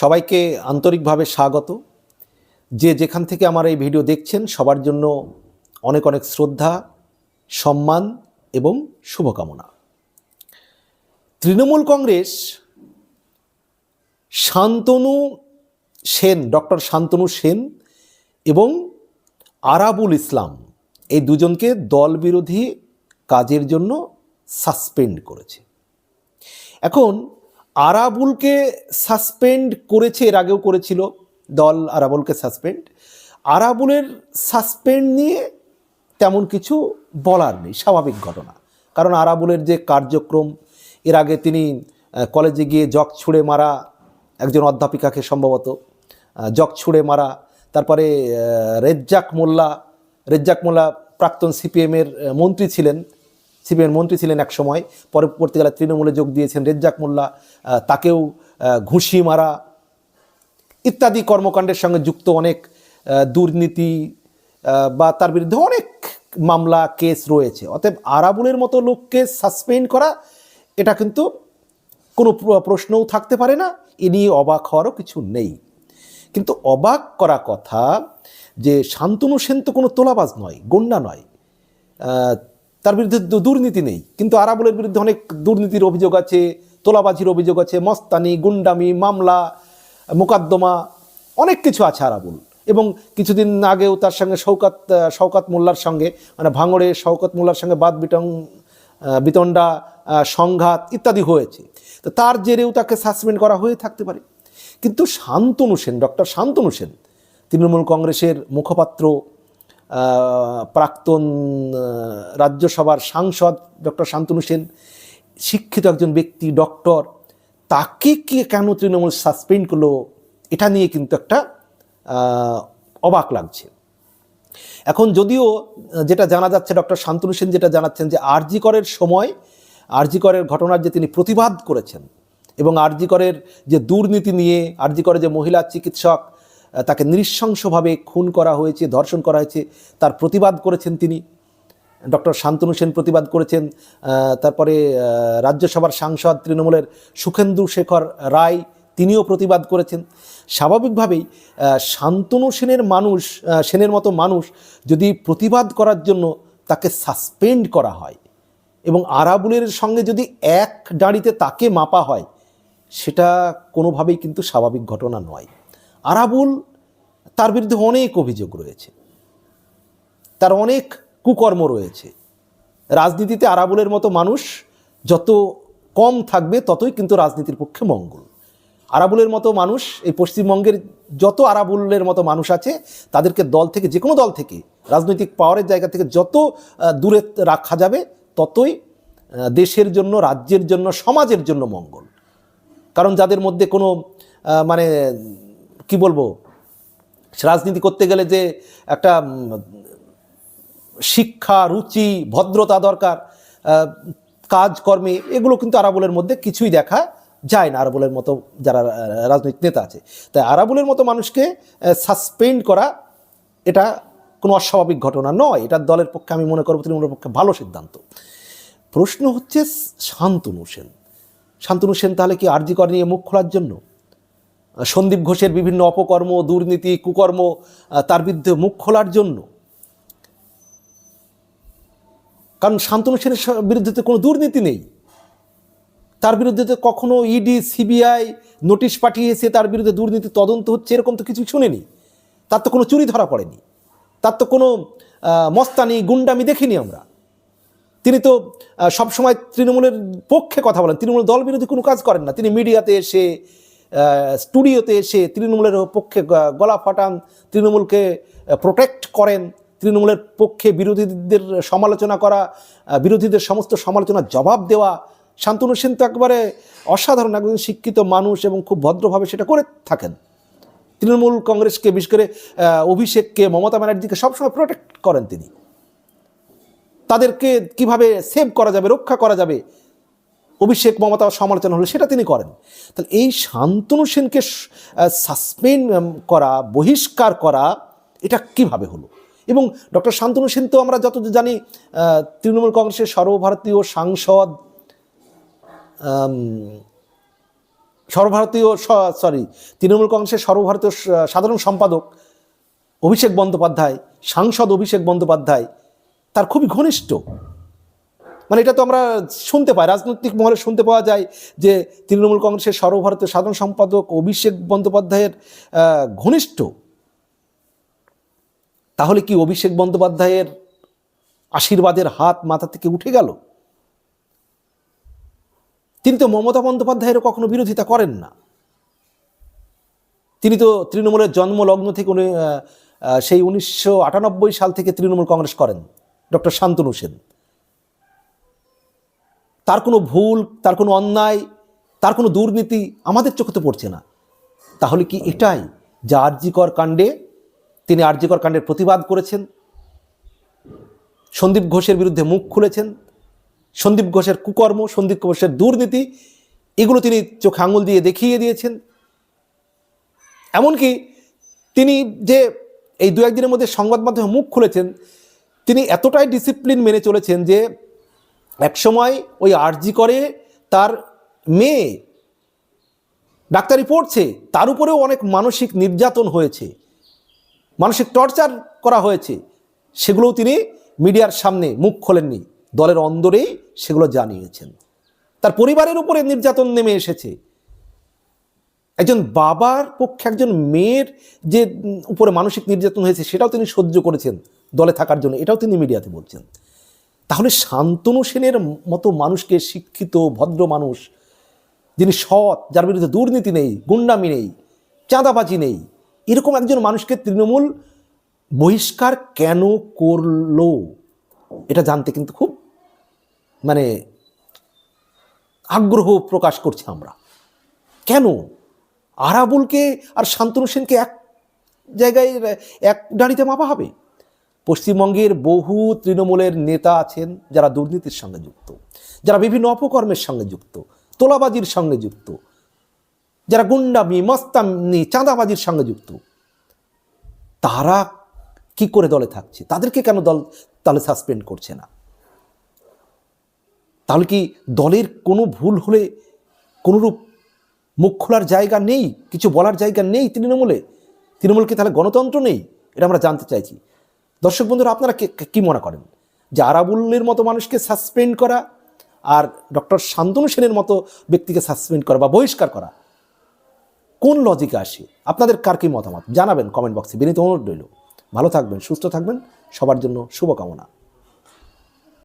সবাইকে আন্তরিকভাবে স্বাগত। যে যেখান থেকে আমার এই ভিডিও দেখছেন, সবার জন্য অনেক অনেক শ্রদ্ধা, সম্মান এবং শুভকামনা। তৃণমূল কংগ্রেস শান্তনু সেন, ডক্টর শান্তনু সেন এবং আরাবুল ইসলাম এই দুজনকে দল বিরোধী কাজের জন্য সাসপেন্ড করেছে। এখন আরাবুলকে সাসপেন্ড করেছে, এর আগেও করেছিল দল আরাবুলকে সাসপেন্ড। আরাবুলের সাসপেন্ড নিয়ে তেমন কিছু বলার নেই, স্বাভাবিক ঘটনা। কারণ আরাবুলের যে কার্যক্রম, এর আগে তিনি কলেজে গিয়ে জগ ছুঁড়ে মারা একজন অধ্যাপিকাকে সম্ভবত জগ ছুঁড়ে মারা, তারপরে রেজ্জাক মোল্লা রেজ্জাক মোল্লা প্রাক্তন সিপিএমের মন্ত্রী ছিলেন সিপিএম মন্ত্রী ছিলেন এক সময়, পরবর্তীকালে তৃণমূলে যোগ দিয়েছেন রেজ্জাক মোল্লা তাকেও ঘুষি মারা, ইত্যাদি কর্মকাণ্ডের সঙ্গে যুক্ত অনেক দুর্নীতি বা তার বিরুদ্ধে অনেক মামলা, কেস রয়েছে। অতএব আরাবুলের মতো লোককে সাসপেন্ড করা, এটা কিন্তু কোনো প্রশ্নও থাকতে পারে না। এ নিয়ে অবাক হওয়ারও কিছু নেই। কিন্তু অবাক করা কথা যে শান্তনু সেন তো কোনো তোলাবাজ নয় গন্ডা নয়। তার বিরুদ্ধে দুর্নীতি নেই। কিন্তু আরাবুলের বিরুদ্ধে অনেক দুর্নীতির অভিযোগ আছে, তোলাবাজির অভিযোগ আছে, মস্তানি, গুন্ডামি, মামলা, মোকদ্দমা, অনেক কিছু আছে আরাবুল। এবং কিছুদিন আগেও তার সঙ্গে শৌকাত শওকাত মোল্লার সঙ্গে মানে ভাঙড়ে শওকত মোল্লার সঙ্গে বাদ বিটং বিতণ্ডা সংঘাত ইত্যাদি হয়েছে। তো তার জেরেও তাকে সাসপেন্ড করা হয়ে থাকতে পারে। কিন্তু শান্তনু সেন, ডক্টর শান্তনু সেন, তৃণমূল কংগ্রেসের মুখপাত্র প্রাক্তন রাজ্যসভার সাংসদ ডক্টর শান্তনু সেন, শিক্ষিত একজন ব্যক্তি ডক্টর, তাকে কে কেন তৃণমূল সাসপেন্ড করল, এটা নিয়ে কিন্তু একটা অবাক লাগছে। এখন যদিও, যেটা জানা যাচ্ছে ডক্টর শান্তনু সেন, যেটা জানাচ্ছেন যে আরজি করের সময়, আরজি করের ঘটনার যে তিনি প্রতিবাদ করেছেন এবং আরজি করের যে দুর্নীতি নিয়ে, আরজি করে যে মহিলা চিকিৎসক তাকে নৃশংসভাবে খুন করা হয়েছে, ধর্ষণ করা হয়েছে। তার প্রতিবাদ করেছেন তিনি। ডক্টর শান্তনু সেন প্রতিবাদ করেছেন। তারপরে রাজ্যসভার সাংসদ তৃণমূলের সুখেন্দু শেখর রায়, তিনিও প্রতিবাদ করেছেন। স্বাভাবিকভাবেই শান্তনু সেনের মানুষ সেনের মতো মানুষ যদি প্রতিবাদ করার জন্য তাকে সাসপেন্ড করা হয় এবং আরাবুলের সঙ্গে যদি এক ডাঁড়িতে তাকে মাপা হয়, সেটা কোনোভাবেই কিন্তু স্বাভাবিক ঘটনা নয়। আরাবুল তার বিরুদ্ধে অনেক অভিযোগ রয়েছে। তার অনেক কুকর্ম রয়েছে। রাজনীতিতে আরাবুলের মতো মানুষ যত কম থাকবে ততই কিন্তু রাজনীতির পক্ষে মঙ্গল। আরাবুলের মতো মানুষ, এই পশ্চিমবঙ্গের যত আরাবুলের মতো মানুষ আছে, তাদেরকে দল থেকে, যে কোনো দল থেকে, রাজনৈতিক পাওয়ারের জায়গা থেকে যত দূরে রাখা যাবে, ততই দেশের জন্য, রাজ্যের জন্য, সমাজের জন্য মঙ্গল। কারণ যাদের মধ্যে কোনো মানে কি বলব? রাজনীতি করতে গেলে যে একটা শিক্ষা, রুচি, ভদ্রতা দরকার কাজকর্মে, এগুলো কিন্তু আরাবলের মধ্যে কিছুই দেখা যায় না। আরাবলের মতো যারা রাজনৈতিক নেতা আছে। তাই আরাবলের মতো মানুষকে সাসপেন্ড করা এটা কোনো অস্বাভাবিক ঘটনা নয়। এটা দলের পক্ষে আমি মনে করব তৃণমূলের পক্ষে ভালো সিদ্ধান্ত। প্রশ্ন হচ্ছে শান্তনু সেন। শান্তনু সেন তাহলে কি আরজি কর নিয়ে মুখ খোলার জন্য? সন্দীপ ঘোষের বিভিন্ন অপকর্ম, দুর্নীতি, কুকর্ম তার বিরুদ্ধে মুখ খোলার জন্য। কারণ শান্তনু সেনের বিরুদ্ধে তো কোনো দুর্নীতি নেই। তার বিরুদ্ধে তো কখনো ইডি সিবিআই নোটিশ পাঠিয়েছে, তার বিরুদ্ধে দুর্নীতি তদন্ত হচ্ছে, এরকম তো কিছু শুনিনি। তার তো কোনো চুরি ধরা পড়েনি। তার তো কোনো মস্তানি, গুন্ডামি দেখিনি আমরা। তিনি তো সবসময় তৃণমূলের পক্ষে কথা বলেন। তৃণমূল দল বিরোধী কোনো কাজ করেন না। তিনি মিডিয়াতে এসে স্টুডিওতে এসে তৃণমূলের পক্ষে গলা ফাটান, তৃণমূলকে প্রোটেক্ট করেন, তৃণমূলের পক্ষে বিরোধীদের সমালোচনা করা বিরোধীদের সমস্ত সমালোচনার জবাব দেওয়া। শান্তনু সেন তো একবারে অসাধারণ একজন শিক্ষিত মানুষ এবং খুব ভদ্রভাবে সেটা করে থাকেন। তৃণমূল কংগ্রেসকে, বিশেষ করে অভিষেককে, মমতা ব্যানার্জিকে সবসময় প্রোটেক্ট করেন তিনি। তাদেরকে কীভাবে সেভ করা যাবে, রক্ষা করা যাবে অভিষেক মমতা সমালোচনা হলো, সেটা তিনি করেন। তাহলে এই শান্তনু সেনকে সাসপেন্ড করা, বহিষ্কার করা, এটা কীভাবে হলো? এবং ডক্টর শান্তনু সেন তো আমরা যত জানি তৃণমূল কংগ্রেসের সর্বভারতীয় সাংসদ সর্বভারতীয় সরি তৃণমূল কংগ্রেসের সর্বভারতীয় সাধারণ সম্পাদক অভিষেক বন্দ্যোপাধ্যায়, সাংসদ অভিষেক বন্দ্যোপাধ্যায়, তার খুবই ঘনিষ্ঠ। মানে এটা তো আমরা শুনতে পাই, রাজনৈতিক মহলে শুনতে পাওয়া যায় যে তৃণমূল কংগ্রেসের সর্বভারতীয় সাধারণ সম্পাদক অভিষেক বন্দ্যোপাধ্যায়ের ঘনিষ্ঠ। তাহলে কি অভিষেক বন্দ্যোপাধ্যায়ের আশীর্বাদের হাত মাথা থেকে উঠে গেল? তিনি তো মমতা বন্দ্যোপাধ্যায়েরও কখনো বিরোধিতা করেন না। তিনি তো তৃণমূলের জন্মলগ্ন থেকে উনি সেই উনিশশো আটানব্বই সাল থেকে তৃণমূল কংগ্রেস করেন, ডক্টর শান্তনু সেন। তার কোনো ভুল, তার কোনো অন্যায়, তার কোনো দুর্নীতি আমাদের চোখে তো পড়ছে না। তাহলে কি এটাই যা আরজিকর কাণ্ডে তিনি আরজিকর কাণ্ডের প্রতিবাদ করেছেন? সন্দীপ ঘোষের বিরুদ্ধে মুখ খুলেছেন? সন্দীপ ঘোষের কুকর্ম, সন্দীপ ঘোষের দুর্নীতি, এগুলো তিনি চোখে আঙুল দিয়ে দেখিয়ে দিয়েছেন। এমনকি তিনি যে এই দু একদিনের মধ্যে সংবাদ মাধ্যমে মুখ খুলেছেন, তিনি এতটাই ডিসিপ্লিন মেনে চলেছেন যে একসময় ওই আরজি করে তার মেয়ে ডাক্তারি পড়ছে, তার উপরেও অনেক মানসিক নির্যাতন হয়েছে, মানসিক টর্চার করা হয়েছে, সেগুলোও তিনি মিডিয়ার সামনে মুখ খোলেননি, দলের অন্দরেই সেগুলো জানিয়েছেন। তার পরিবারের উপরে নির্যাতন নেমে এসেছে। একজন বাবার পক্ষে একজন মেয়ের যে উপরে মানসিক নির্যাতন হয়েছে, সেটাও তিনি সহ্য করেছেন দলে থাকার জন্য, এটাও তিনি মিডিয়াতে বলছেন। তাহলে শান্তনু সেনের মতো মানুষকে শিক্ষিত, ভদ্র মানুষ, যিনি সৎ, যার বিরুদ্ধে দুর্নীতি নেই, গুন্ডামি নেই, চাঁদাবাজি নেই, এরকম একজন মানুষকে তৃণমূল বহিষ্কার কেন করল? এটা জানতে কিন্তু খুব মানে আগ্রহ প্রকাশ করছি আমরা। কেন? আরাবুলকে আর শান্তনু সেনকে এক জায়গায়, এক ডাড়িতে মাপা হবে? পশ্চিমবঙ্গের বহু তৃণমূলের নেতা আছেন যারা দুর্নীতির সঙ্গে যুক্ত, যারা বিভিন্ন অপকর্মের সঙ্গে যুক্ত, তোলাবাজির সঙ্গে যুক্ত, যারা গুন্ডামি, মস্তানি, চাঁদাবাজির সঙ্গে যুক্ত। তারা কি করে দলে থাকছে? তাদেরকে কেন দল তাহলে সাসপেন্ড করছে না? তাহলে কি দলের কোনো ভুল হলে কোনোরূপ মুখ খোলার জায়গা নেই? কিছু বলার জায়গা নেই তৃণমূলে? তৃণমূলকে তাহলে গণতন্ত্র নেই? এটা আমরা জানতে চাইছি। দর্শক বন্ধুরা, আপনারা কে- মনে করেন? যে আরাবুল্লের মতো মানুষকে সাসপেন্ড করা আর ডক্টর শান্তনু সেনের মতো ব্যক্তিকে সাসপেন্ড করা বা বহিষ্কার করা, কোন লজিকে আসে? আপনাদের কার কি মতামত? জানাবেন কমেন্ট বক্সে বিনীত অনুরোধ রইল। ভালো থাকবেন, সুস্থ থাকবেন। সবার জন্য শুভকামনা।